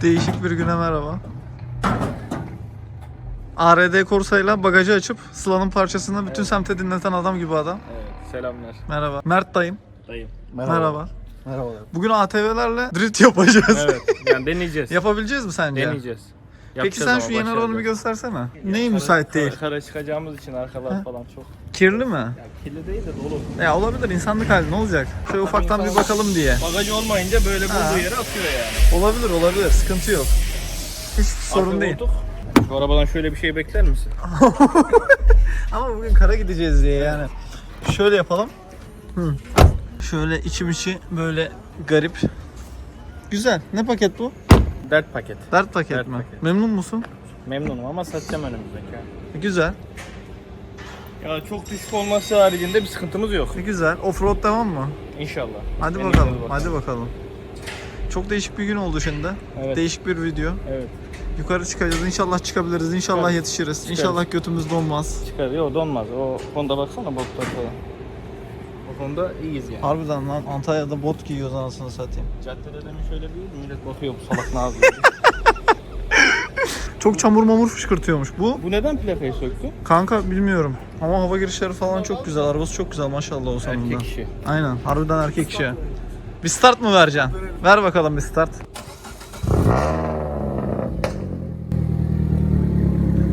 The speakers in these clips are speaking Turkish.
Değişik bir güne merhaba. ARD Corsa'yla bagajı açıp Sıla'nın parçasını bütün semte dinleten adam gibi adam. Evet, selamlar. Merhaba. Mert dayım. Dayım. Merhaba. Merhabalar. Bugün ATV'lerle drift yapacağız. Evet, yani deneyeceğiz. Yapabileceğiz mi sence? deneyeceğiz. Peki sen ama şu yeni başaracağız. arabanı bir göstersene. Neyi Kara- müsait değil? Kara, çıkacağımız için arkalar Ha? falan çok. Kirli mi? Ya kirli değil de dolu. Ya olabilir insanlık hali ne olacak? Şöyle ufaktan bir bakalım diye. Bagajı olmayınca böyle bulduğu yere atıyor yani. Olabilir olabilir sıkıntı yok. Hiç sorun Arka değil. koltuk. Şu arabadan şöyle bir şey bekler misin? Ama bugün kara gideceğiz diye yani. Şöyle yapalım. Hı. Şöyle içim içi böyle garip. Güzel. Ne paket bu? Dert paket. Dert paket Dert mi? paket. Memnun musun? Memnunum ama satacağım önümüzdeki. Güzel. Ya çok düşük olması haricinde bir sıkıntımız yok. Güzel. Offroad devam mı? İnşallah. Hadi Deneyeceğiz bakalım. Hadi bakalım. Çok değişik bir gün oldu şimdi. Evet. Değişik bir video. Evet. Yukarı çıkacağız. İnşallah çıkabiliriz. İnşallah Çıkarız. yetişiriz. İnşallah götümüz donmaz. Çıkar. Yok donmaz. O konuda baksana botlar falan. Konuda iyiyiz yani. Harbiden lan Antalya'da bot giyiyoruz anasını satayım. Caddede demin şöyle bir millet bakıyor bu salak ne yapıyor. Çok çamur mamur fışkırtıyormuş. Bu bu neden plakayı söktü? kanka bilmiyorum. Ama hava girişleri falan çok güzel. Arabası çok güzel maşallah o sonunda. Erkek işi. Aynen. Harbiden erkek işi. Bir start mı vereceksin? Ver bakalım bir start.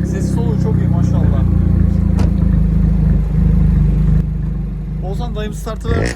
Ses soluğu çok iyi maşallah. Oğuzhan dayım startı ver.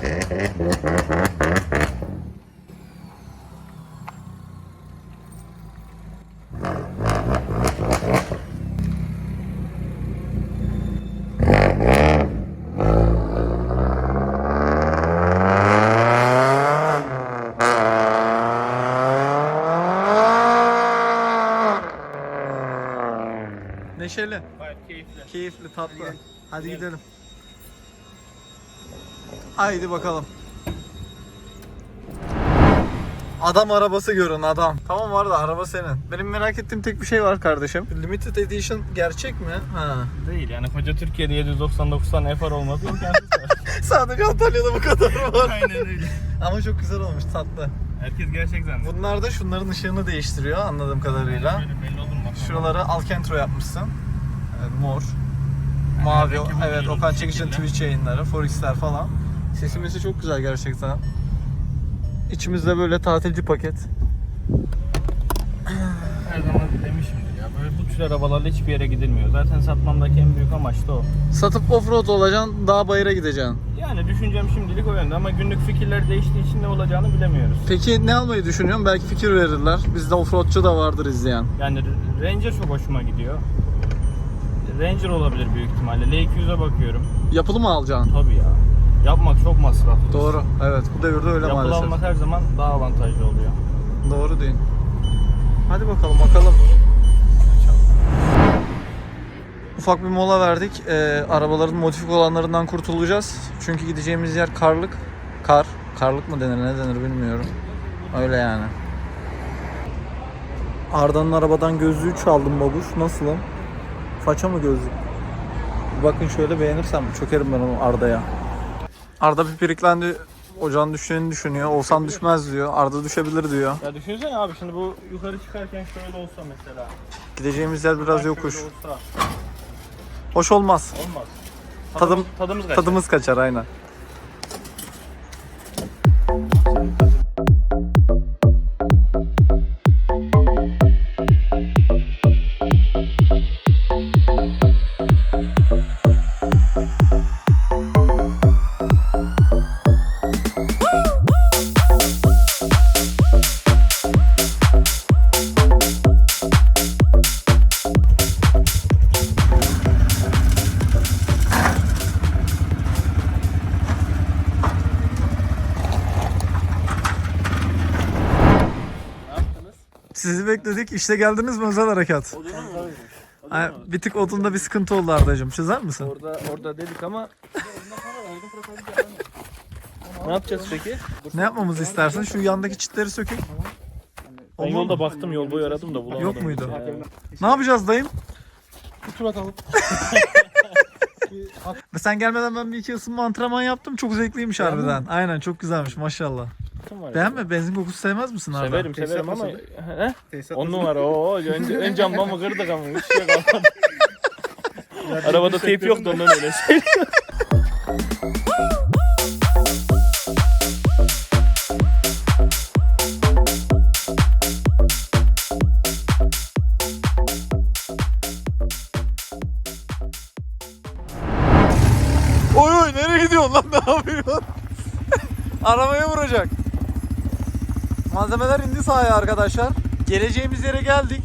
Neşeli, Gayet keyifli. keyifli, tatlı. Hadi gidelim. Haydi bakalım. Adam arabası görün adam. Tamam var da araba senin. Benim merak ettiğim tek bir şey var kardeşim. Limited Edition gerçek mi? Ha. Değil yani koca Türkiye'de 799 tane FR olması imkansız. Sadece Antalya'da bu kadar var. Aynen öyle. Ama çok güzel olmuş tatlı. Herkes gerçek zannediyor. Bunlar da şunların ışığını değiştiriyor anladığım kadarıyla. Böyle belli olur mu? Şuraları Alcantara yapmışsın. Evet, mor. Mavi. Evet, Okan şekilde. Twitch yayınları, Forex'ler falan. Sesimesi çok güzel gerçekten. İçimizde böyle tatilci paket. Her zaman demişimdir ya böyle bu tür arabalarla hiçbir yere gidilmiyor. Zaten satmamdaki en büyük amaç da o. Satıp offroad olacaksın, dağ bayıra gideceksin. Yani düşüncem şimdilik o yönde ama günlük fikirler değiştiği için ne olacağını bilemiyoruz. Peki ne almayı düşünüyorsun? Belki fikir verirler. Bizde offroadçu da vardır izleyen. Yani Ranger çok hoşuma gidiyor. Ranger olabilir büyük ihtimalle. L200'e bakıyorum. Yapılı mı alacaksın? Tabii ya. Yapmak çok masraflı. Doğru. Evet, bu devirde öyle Yapılı maalesef. almak her zaman daha avantajlı oluyor. Doğru değil. Hadi bakalım bakalım. Ufak bir mola verdik. Ee, arabaların modifik olanlarından kurtulacağız. Çünkü gideceğimiz yer karlık. Kar. Karlık mı denir ne denir bilmiyorum. Öyle yani. Arda'nın arabadan gözlüğü çaldım babuş. Nasılım? Faça mı gözlük? Bakın şöyle beğenirsem çökerim ben onu Arda'ya. Arda bir piriklendi. Ocağın düşeceğini düşünüyor. Olsan düşmez diyor. Arda düşebilir diyor. Ya düşünsene abi şimdi bu yukarı çıkarken şöyle olsa mesela. Gideceğimiz yer biraz Şöyle yokuş. olsa Hoş olmaz. olmaz. Tadım- tadımız kaçar. Tadımız kaçar aynen. Sizi bekledik. İşte geldiniz mi özel harekat? Ay, bir tık odunda bir sıkıntı oldu Arda'cığım. Çözer misin? Orada orada dedik ama ne yapacağız peki? Ne yapmamızı istersin? Şu yandaki çitleri sökün. Ben Olmaz yolda mı? baktım yol boyu aradım da bulamadım. Yok muydu? Ya. Ne yapacağız dayım? Bir tur atalım. Sen gelmeden ben bir iki ısınma antrenman yaptım. Çok zevkliymiş harbiden. Aynen çok güzelmiş maşallah. Baktım var. Beğenme benzin kokusu sevmez misin Arda? Severim Tesisat severim ama nasıldı? he? Tesisat On numara o ön, ön camımı kırdık ama hiç şey kalmadı. Arabada teyp yoktu ondan öyle şey. Oy oy nereye gidiyorsun lan ne yapıyorsun? Arabaya vuracak. Malzemeler indi sahaya arkadaşlar. Geleceğimiz yere geldik.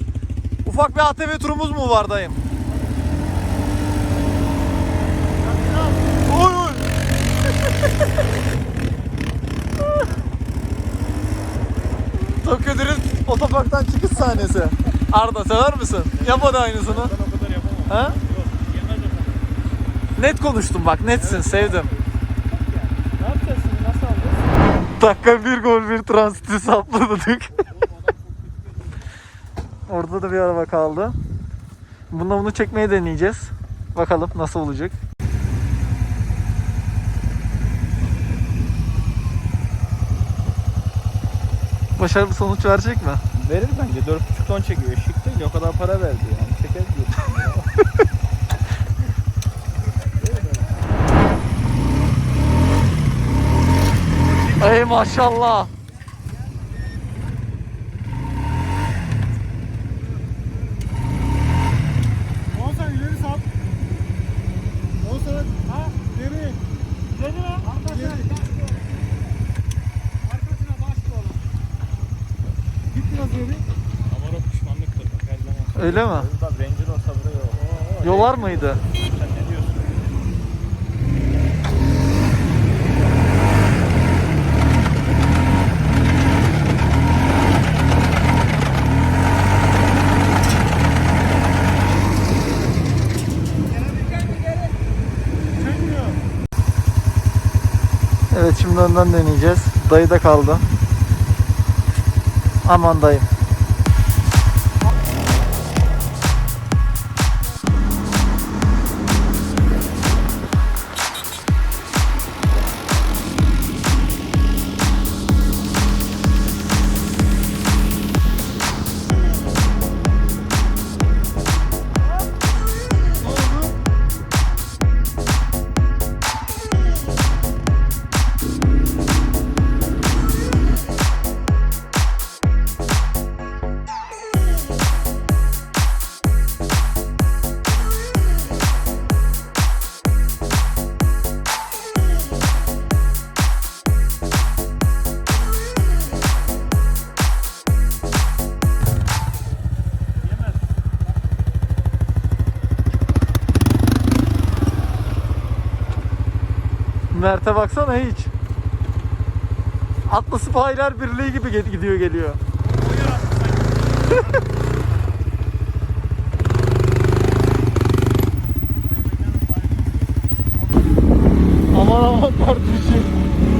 Ufak bir ATV turumuz mu var dayım? Oy oy. Tokyo Drift otoparktan çıkış sahnesi. Arda sever misin? Yap hadi aynısını. Ben o kadar yapamam. Ha? Yok. Net konuştum bak netsin sevdim. Ne yapacağız şimdi nasıl alacağız? Dakika bir gol bir transiti sapladık. Orada da bir araba kaldı. Bununla bunu çekmeye deneyeceğiz. Bakalım nasıl olacak. Başarılı sonuç verecek mi? Verir bence 4.5 ton çekiyor. Şık değil o kadar para verdi yani. Çeker diyor. Ey maşallah. Oğuzhan ileri sal. Oğuzhan ha geri. Geri mi? Arkasına. Arkasına baş oğlum. Git biraz geri. Amaro pişmanlıktır bak her zaman. Öyle mi? Ranger olsa buraya. Yolar mıydı? Sen ne diyorsun? Evet şimdi önden deneyeceğiz. Dayı da kaldı. Aman dayım. Mert'e baksana hiç. Atlı Sipahiler Birliği gibi gid- gidiyor geliyor. aman aman kardeşim.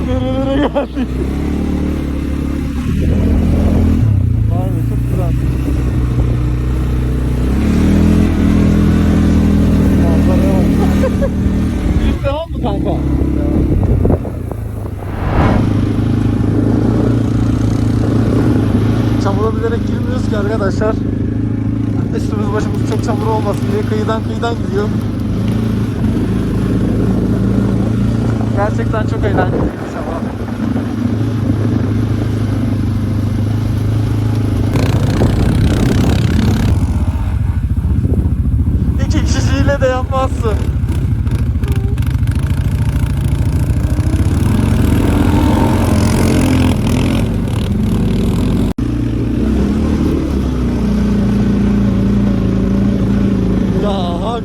Nerelere geldik? Vay be çok güzel. Manzaraya bak. İlk devam mı kanka? Çamura bilerek girmiyoruz ki arkadaşlar. Üstümüz başımız çok çamur olmasın diye kıyıdan kıyıdan gidiyor. Gerçekten çok eğlenceli ama. İki kişiyle de yapmazsın. Hak.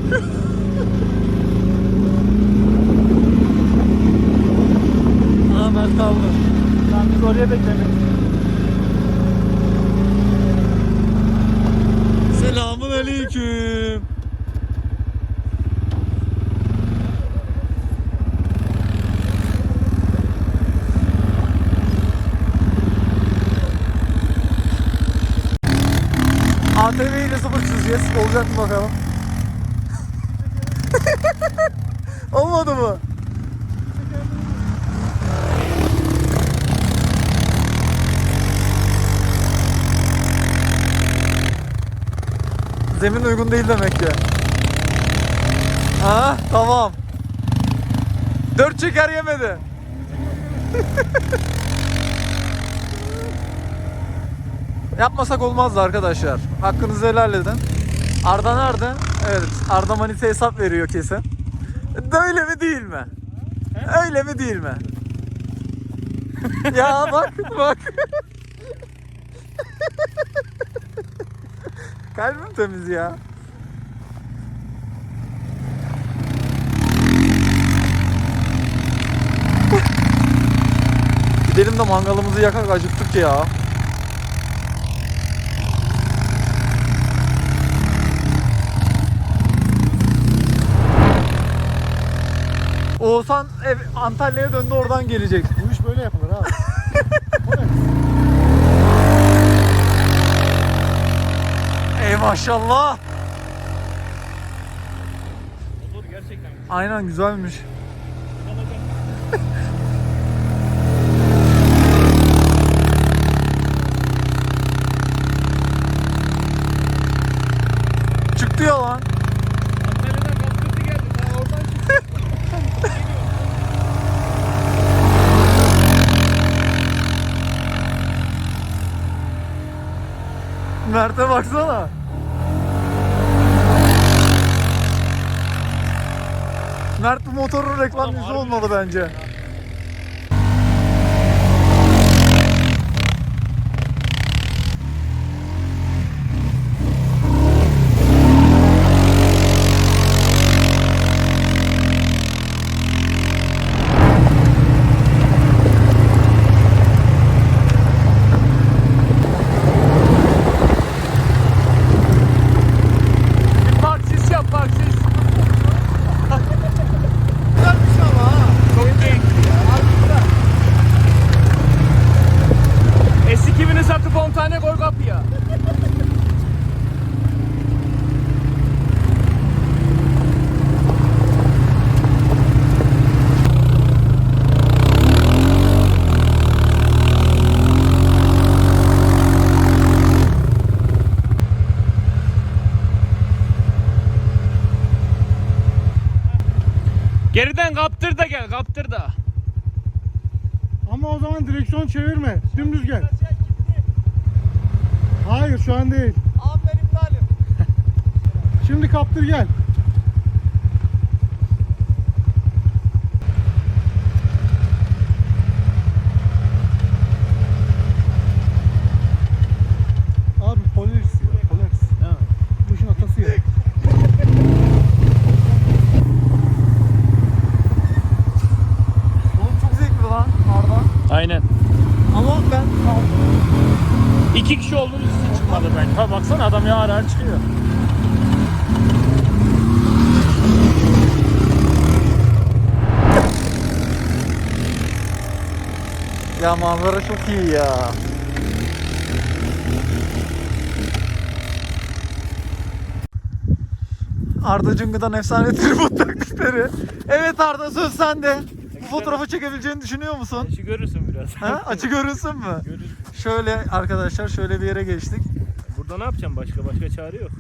Ahmet kaldı. Lan biz oraya beklemek. Selamun aleyküm. ATV ile sıfır çizeceğiz. Olacak mı bakalım. Olmadı mı? Zemin uygun değil demek ki. Ha tamam. Dört çeker yemedi. Yapmasak olmazdı arkadaşlar. Hakkınızı helal edin. Arda nerede? Evet, Arda Manita hesap veriyor kesin. Öyle mi değil mi? Öyle mi değil mi? ya bak bak. Kalbim temiz ya. Gidelim de mangalımızı yakak acıktık ya. Oğuzhan ev, Antalya'ya döndü oradan gelecek. Bu iş böyle yapılır abi. Ey maşallah. Motor gerçekten Aynen güzelmiş. Çıktı ya lan. Antalya'dan kaptırdı geldi. Daha oradan çıktı. Mert'e baksana. Mert bu motorun reklam yüzü olmalı bence. Parksiz yap parksiz. Güzelmiş ama ha. Çok keyifli ya. S2000'i satıp 10 tane koy kapıya. Geriden kaptır da gel, kaptır da. Ama o zaman direksiyon çevirme. Dümdüz gel. Hayır şu an değil. Abi ben iptalim. Şimdi kaptır gel. Abi Polaris ya. Polaris. Bu işin atası ya. Oğlum çok zevkli lan Arda. Aynen. Ama ben İki kişi olduğunuz için çıkmadı bence. Ha baksana adam ya arar çıkıyor. ya manzara çok iyi ya. Arda Cıngı'dan efsane tripod taktikleri. Evet Arda söz sende. Bu fotoğrafı çekebileceğini düşünüyor musun? İşi görürsün biraz. Ha? Açı görünsün mü? Görürsün. Şöyle arkadaşlar şöyle bir yere geçtik. Burada ne yapacağım başka? Başka çare yok.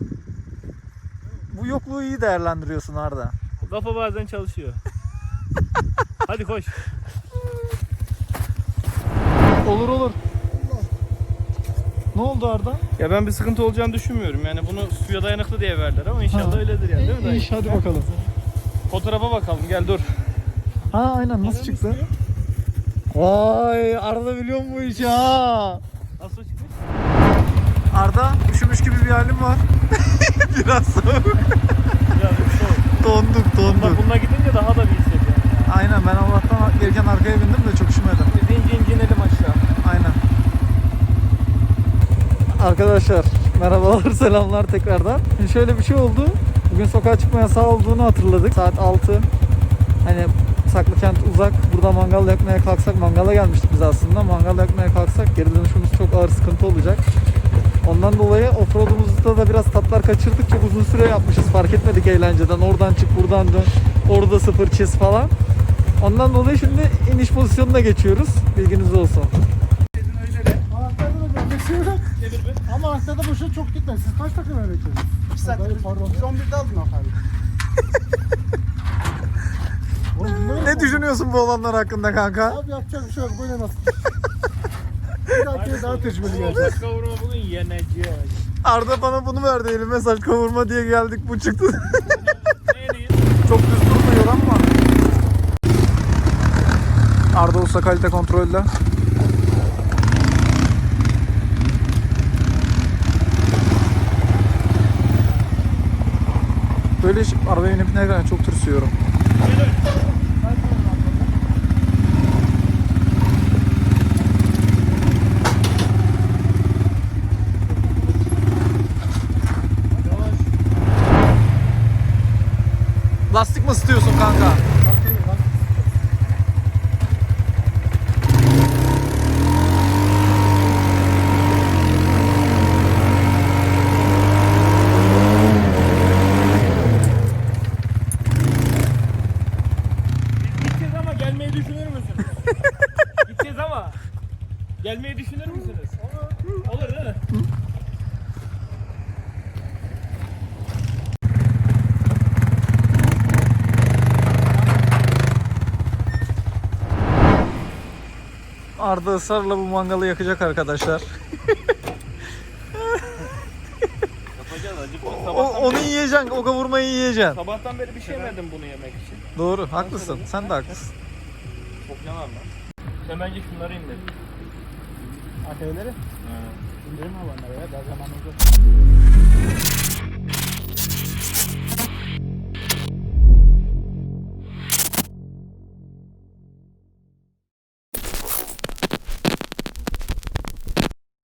Bu yokluğu iyi değerlendiriyorsun Arda. Kafa bazen çalışıyor. Hadi koş. Olur olur. Ne oldu Arda? Ya ben bir sıkıntı olacağını düşünmüyorum. Yani bunu suya dayanıklı diye verdiler ama inşallah Ha. öyledir yani değil mi dayı? İyi hadi bakalım. Fotoğrafa bakalım gel dur. Ha aynen nasıl çıktı? Vay Arda biliyor mu bu işi ha? Nasıl çıkmış? Arda üşümüş gibi bir halim var. Biraz soğuk. Biraz bir soğuk. Donduk donduk. bununla gidince daha da bir hissediyorum. Aynen ben Allah'tan gelirken arkaya bindim de çok üşümedim. Biz ince aşağı. Aynen. Arkadaşlar merhabalar selamlar tekrardan. Şimdi şöyle bir şey oldu. Bugün sokağa çıkma yasağı olduğunu hatırladık. Saat 6. Hani Saklıkent uzak. Burada mangal yakmaya kalksak mangala gelmiştik biz aslında. Mangal yakmaya kalksak geri dönüşümüz çok ağır sıkıntı olacak. Ondan dolayı offroad'umuzda da biraz tatlar kaçırdık. Çok uzun süre yapmışız. Fark etmedik eğlenceden. Oradan çık buradan dön. Orada sıfır çiz falan. Ondan dolayı şimdi iniş pozisyonuna geçiyoruz. Bilginiz olsun. Ama anahtarda boşa çok gitme. Siz kaç dakika böyle beklediniz? 2 saat. Pardon. 111'de aldın bunları Ne düşünüyorsun bu olanlar hakkında kanka? Abi yapacak bir şey yok. Böyle nasıl? Bir dahakine daha tecrübeli geleceğiz. Kavurma bugün yeneceğiz. Arda bana bunu verdi elime saç kavurma diye geldik bu çıktı. Çok düz durmuyor ama. Arda Usta kalite kontrolde. Böyle iş- arabaya binip ne kadar çok tırsıyorum. Lastik mi ısıtıyorsun kanka? Biz gideceğiz ama gelmeyi düşünür müsünüz? gideceğiz ama gelmeyi düşünür müsünüz? Olur. Olur değil mi? Arda ısrarla bu mangalı yakacak arkadaşlar. Yapacağız. O, Sabahtan, onu yiyeceksin, o kavurmayı yiyeceksin. sabahtan beri bir şey yemedim bunu yemek için. Doğru, haklısın. Sen de haklısın. Çok yanar lan. Sen bence şunları indir. ATV'leri? İndirim alanlara ya. Daha zamanımız yok.